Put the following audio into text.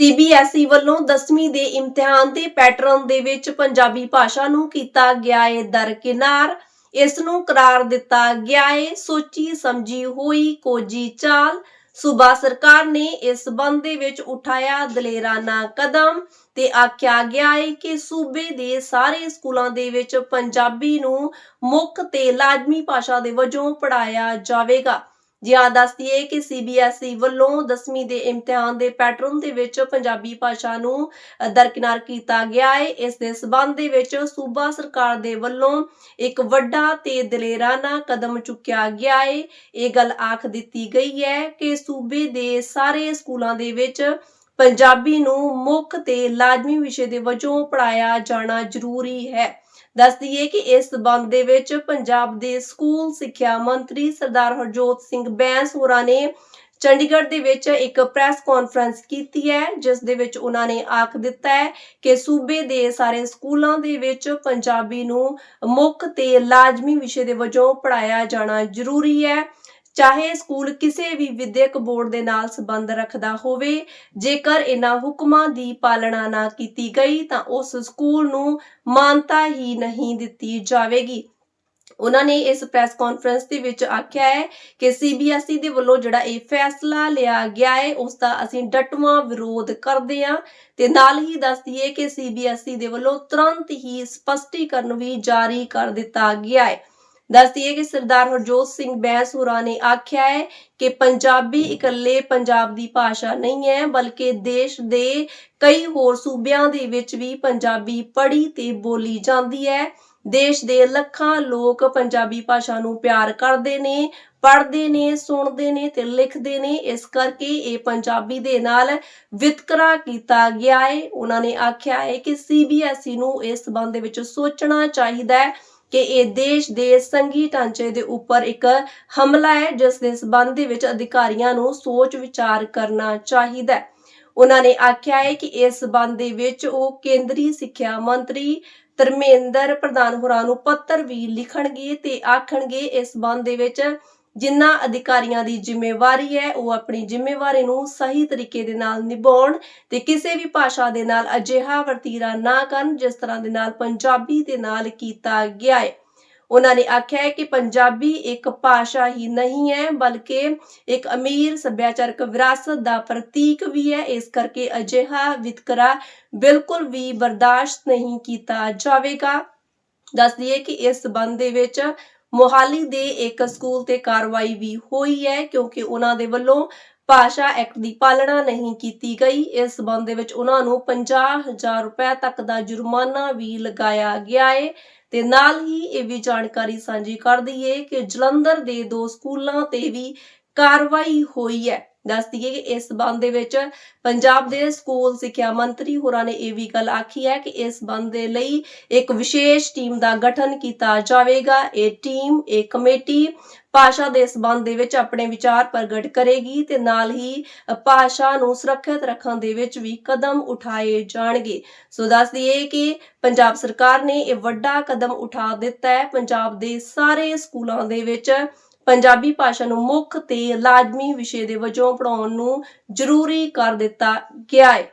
CBSE ਵੱਲੋਂ 10ਵੀਂ ਦੇ ਇਮਤਿਹਾਨ ਦੇ ਪੈਟਰਨ ਦੇ ਵਿੱਚ ਪੰਜਾਬੀ ਭਾਸ਼ਾ ਨੂੰ ਕੀਤਾ ਗਿਆ ਹੈ ਦਰਕਿਨਾਰ। ਇਸ ਨੂੰ ਕਰਾਰ ਦਿੱਤਾ ਗਿਆ ਹੈ ਸੋਚੀ ਸਮਝੀ ਹੋਈ ਕੋਜੀ ਚਾਲ। ਸੂਬਾ ਸਰਕਾਰ ਨੇ ਇਸ ਸੰਬੰਧ ਦੇ ਵਿੱਚ ਉਠਾਇਆ ਦਲੇਰਾਨਾ ਕਦਮ ਤੇ ਆਖਿਆ ਗਿਆ ਹੈ ਕਿ ਸੂਬੇ ਦੇ ਸਾਰੇ ਸਕੂਲਾਂ ਦੇ ਵਿੱਚ ਪੰਜਾਬੀ ਨੂੰ ਮੁੱਖ ਤੇ ਲਾਜ਼ਮੀ ਭਾਸ਼ਾ ਦੇ ਵਜੋਂ ਪੜਾਇਆ ਜਾਵੇਗਾ। ਜਿਹਾ ਦੱਸਦੀਏ ਕਿ ਸੀਬੀਐਸਈ ਵੱਲੋਂ 10ਵੀਂ ਦੇ ਇਮਤਿਹਾਨ ਦੇ ਪੈਟਰਨ ਦੇ ਵਿੱਚ ਪੰਜਾਬੀ ਭਾਸ਼ਾ ਨੂੰ ਦਰਕਿਨਾਰ ਕੀਤਾ ਗਿਆ ਹੈ ਇਸ ਦੇ ਸਬੰਧ ਦੇ ਵਿੱਚ ਸੂਬਾ ਸਰਕਾਰ ਦੇ ਵੱਲੋਂ ਇੱਕ ਵੱਡਾ ਤੇ ਦਲੇਰਾਨਾ ਕਦਮ ਚੁੱਕਿਆ ਗਿਆ ਹੈ ਇਹ ਗੱਲ ਆਖ ਦਿੱਤੀ ਗਈ ਹੈ ਕਿ ਸੂਬੇ ਦੇ ਸਾਰੇ ਸਕੂਲਾਂ ਦੇ ਵਿੱਚ ਪੰਜਾਬੀ ਨੂੰ ਮੁੱਖ ਤੇ ਲਾਜ਼ਮੀ ਵਿਸ਼ੇ ਦੇ ਵਜੋਂ ਪੜਾਇਆ ਜਾਣਾ ਜ਼ਰੂਰੀ ਹੈ। ਦੱਸ ਦਈਏ ਕਿ ਇਸ ਸਬੰਧ ਦੇ ਵਿੱਚ ਪੰਜਾਬ ਦੇ ਸਕੂਲ ਸਿੱਖਿਆ ਮੰਤਰੀ ਸਰਦਾਰ ਹਰਜੋਤ ਸਿੰਘ ਬੈਂਸ ਹੋਰਾਂ ਨੇ ਚੰਡੀਗੜ੍ਹ ਦੇ ਵਿੱਚ ਇੱਕ ਪ੍ਰੈਸ ਕਾਨਫਰੰਸ ਕੀਤੀ ਹੈ, ਜਿਸ ਦੇ ਵਿੱਚ ਉਹਨਾਂ ਨੇ ਆਖ ਦਿੱਤਾ ਹੈ ਕਿ ਸੂਬੇ ਦੇ ਸਾਰੇ ਸਕੂਲਾਂ ਦੇ ਵਿੱਚ ਪੰਜਾਬੀ ਨੂੰ ਮੁੱਖ ਤੇ ਲਾਜ਼ਮੀ ਵਿਸ਼ੇ ਦੇ ਵਜੋਂ ਪੜਾਇਆ ਜਾਣਾ ਜ਼ਰੂਰੀ ਹੈ। ਚਾਹੇ ਸਕੂਲ ਕਿਸੇ ਵੀ ਵਿਦਿਅਕ ਬੋਰਡ ਦੇ ਨਾਲ ਸੰਬੰਧ ਰੱਖਦਾ ਹੋਵੇ, ਜੇਕਰ ਇਹਨਾਂ ਹੁਕਮਾਂ ਦੀ ਪਾਲਣਾ ਨਾ ਕੀਤੀ ਗਈ, ਤਾਂ ਉਸ ਸਕੂਲ ਨੂੰ ਮਾਨਤਾ ਹੀ ਨਹੀਂ ਦਿੱਤੀ ਜਾਵੇਗੀ। ਉਹਨਾਂ ਨੇ ਇਸ ਪ੍ਰੈਸ ਕਾਨਫਰੰਸ ਦੇ ਵਿੱਚ ਆਖਿਆ ਹੈ ਕਿ ਸੀਬੀਐਸਈ ਦੇ ਵੱਲੋਂ ਜਿਹੜਾ ਇਹ ਫੈਸਲਾ ਲਿਆ ਗਿਆ ਹੈ, ਉਸ ਦਾ ਅਸੀਂ ਡਟਵਾਂ ਵਿਰੋਧ ਕਰਦੇ ਹਾਂ ਤੇ ਨਾਲ ਹੀ ਦੱਸ ਦਈਏ ਕਿ ਸੀਬੀਐਸਈ ਦੇ ਵੱਲੋਂ ਤੁਰੰਤ ਹੀ ਸਪਸ਼ਟੀਕਰਨ ਵੀ ਜਾਰੀ ਕਰ ਦਿੱਤਾ ਗਿਆ ਹੈ। ਦੱਸਦੀ ਦਈਏ ਕਿ ਸਰਦਾਰ ਹਰਜੋਤ ਸਿੰਘ ਬੈਂਸ ਹੋਰਾਂ ਨੇ ਆਖਿਆ ਹੈ ਕਿ ਪੰਜਾਬੀ ਇਕੱਲੇ ਪੰਜਾਬ ਦੀ ਭਾਸ਼ਾ ਨਹੀਂ ਹੈ, ਬਲਕਿ ਦੇਸ਼ ਦੇ ਕਈ ਹੋਰ ਸੂਬਿਆਂ ਦੇ ਵਿੱਚ ਵੀ ਪੰਜਾਬੀ ਪੜ੍ਹੀ ਤੇ ਬੋਲੀ ਜਾਂਦੀ ਹੈ। ਦੇਸ਼ ਦੇ ਲੱਖਾਂ ਲੋਕ ਪੰਜਾਬੀ ਭਾਸ਼ਾ ਨੂੰ ਪਿਆਰ ਕਰਦੇ ਨੇ, ਪੜ੍ਹਦੇ ਨੇ, ਸੁਣਦੇ ਨੇ ਤੇ ਲਿਖਦੇ ਨੇ। ਇਸ ਕਰਕੇ ਇਹ ਪੰਜਾਬੀ ਦੇ ਨਾਲ ਵਿਤਕਰਾ ਕੀਤਾ ਗਿਆ ਹੈ। ਉਹਨਾਂ ਨੇ ਆਖਿਆ ਹੈ ਕਿ ਸੀਬੀਐਸਈ ਨੂੰ ਇਸ ਸੰਬੰਧ ਦੇ ਵਿੱਚ ਸੋਚਣਾ ਚਾਹੀਦਾ ਹੈ। ਕਿ ਇਹ ਦੇਸ਼ ਦੇ ਸੰਘੀ ਢਾਂਚੇ ਦੇ ਉੱਪਰ ਇੱਕ ਹਮਲਾ ਹੈ, ਜਿਸ ਦੇ ਸਬੰਧ ਦੇ ਵਿੱਚ ਅਧਿਕਾਰੀਆਂ ਨੂੰ ਸੋਚ ਵਿਚਾਰ ਕਰਨਾ ਚਾਹੀਦਾ ਹੈ। ਉਹਨਾਂ ਨੇ ਆਖਿਆ ਹੈ ਕਿ ਇਸ ਸਬੰਧ ਦੇ ਵਿੱਚ ਉਹ ਕੇਂਦਰੀ ਸਿੱਖਿਆ ਮੰਤਰੀ ਧਰਮੇਂਦਰ ਪ੍ਰਧਾਨ ਹੋਰਾਂ ਨੂੰ ਪੱਤਰ ਵੀ ਲਿਖਣਗੇ ਤੇ ਆਖਣਗੇ, ਇਸ ਸਬੰਧ ਦੇ ਵਿੱਚ ਜਿਨ੍ਹਾਂ ਅਧਿਕਾਰੀਆਂ ਦੀ ਜ਼ਿੰਮੇਵਾਰੀ ਹੈ, ਉਹ ਆਪਣੀ ਜ਼ਿੰਮੇਵਾਰੀ ਨੂੰ ਸਹੀ ਤਰੀਕੇ ਦੇ ਨਾਲ ਨਿਭਾਉਣ ਤੇ ਕਿਸੇ ਵੀ ਭਾਸ਼ਾ ਦੇ ਨਾਲ ਅਜਿਹਾ ਵਰਤੀਰਾ ਨਾ ਕਰਨ ਜਿਸ ਤਰ੍ਹਾਂ ਦੇ ਨਾਲ ਪੰਜਾਬੀ ਦੇ ਨਾਲ ਕੀਤਾ ਗਿਆ ਹੈ। ਉਹਨਾਂ ਨੇ ਆਖਿਆ ਹੈ ਕਿ ਪੰਜਾਬੀ ਇੱਕ ਭਾਸ਼ਾ ਹੀ ਨਹੀਂ ਹੈ, ਬਲਕਿ ਇੱਕ ਅਮੀਰ ਸੱਭਿਆਚਾਰਕ ਵਿਰਾਸਤ ਦਾ ਪ੍ਰਤੀਕ ਵੀ ਹੈ। ਇਸ ਕਰਕੇ ਅਜਿਹਾ ਵਿਤਕਰਾ ਬਿਲਕੁਲ ਵੀ ਬਰਦਾਸ਼ਤ ਨਹੀਂ ਕੀਤਾ ਜਾਵੇਗਾ। ਦੱਸ ਦਈਏ ਕਿ ਇਸ ਸਬੰਧ ਦੇ ਵਿੱਚ ਮੋਹਾਲੀ ਦੇ ਇੱਕ ਸਕੂਲ ਤੇ ਕਾਰਵਾਈ ਵੀ ਹੋਈ ਹੈ ਕਿਉਂਕਿ ਉਹਨਾਂ ਦੇ ਵੱਲੋਂ ਭਾਸ਼ਾ ਐਕਟ ਦੀ ਪਾਲਣਾ ਨਹੀਂ ਕੀਤੀ ਗਈ। ਇਸ ਸਬੰਧ ਦੇ ਵਿੱਚ ਉਹਨਾਂ ਨੂੰ 50000 ਰੁਪਏ ਤੱਕ ਦਾ ਜੁਰਮਾਨਾ ਵੀ ਲਗਾਇਆ ਗਿਆ ਹੈ ਤੇ ਨਾਲ ਹੀ ਇਹ ਵੀ ਜਾਣਕਾਰੀ ਸਾਂਝੀ ਕਰ ਦਈਏ ਕਿ ਜਲੰਧਰ ਦੇ ਦੋ ਸਕੂਲਾਂ ਤੇ ਵੀ ਕਾਰਵਾਈ ਹੋਈ ਹੈ। ਦੱਸ ਦਈਏ ਕਿ ਇਸ ਸਬੰਧ ਦੇ ਵਿੱਚ ਪੰਜਾਬ ਦੇ ਸਕੂਲ ਸਿੱਖਿਆ ਮੰਤਰੀ ਹੋਰਾਂ ਨੇ ਇਹ ਵੀ ਗੱਲ ਆਖੀ ਹੈ ਕਿ ਇਸ ਸੰਬੰਧ ਦੇ ਲਈ ਇੱਕ ਵਿਸ਼ੇਸ਼ ਟੀਮ ਦਾ ਗਠਨ ਕੀਤਾ ਜਾਵੇਗਾ। ਇਹ ਟੀਮ, ਇਹ ਕਮੇਟੀ ਭਾਸ਼ਾ ਦੇ ਸੰਬੰਧ ਦੇ ਵਿੱਚ ਆਪਣੇ ਵਿਚਾਰ ਪ੍ਰਗਟ ਕਰੇਗੀ ਤੇ ਨਾਲ ਹੀ ਭਾਸ਼ਾ ਨੂੰ ਸੁਰੱਖਿਅਤ ਰੱਖਣ ਦੇ ਵਿੱਚ ਵੀ ਕਦਮ ਉਠਾਏ ਜਾਣਗੇ। ਸੋ ਦੱਸ ਦਈਏ ਕਿ ਪੰਜਾਬ ਸਰਕਾਰ ਨੇ ਇਹ ਵੱਡਾ ਕਦਮ ਉਠਾ ਦਿੱਤਾ ਹੈ। ਪੰਜਾਬ ਦੇ ਸਾਰੇ ਸਕੂਲਾਂ ਦੇ ਵਿੱਚ ਪੰਜਾਬੀ ਭਾਸ਼ਾ ਨੂੰ ਮੁੱਖ ਤੇ ਲਾਜ਼ਮੀ ਵਿਸ਼ੇ ਦੇ ਵਜੋਂ ਪੜਾਉਣ ਨੂੰ ਜ਼ਰੂਰੀ ਕਰ ਦਿੱਤਾ ਗਿਆ ਹੈ।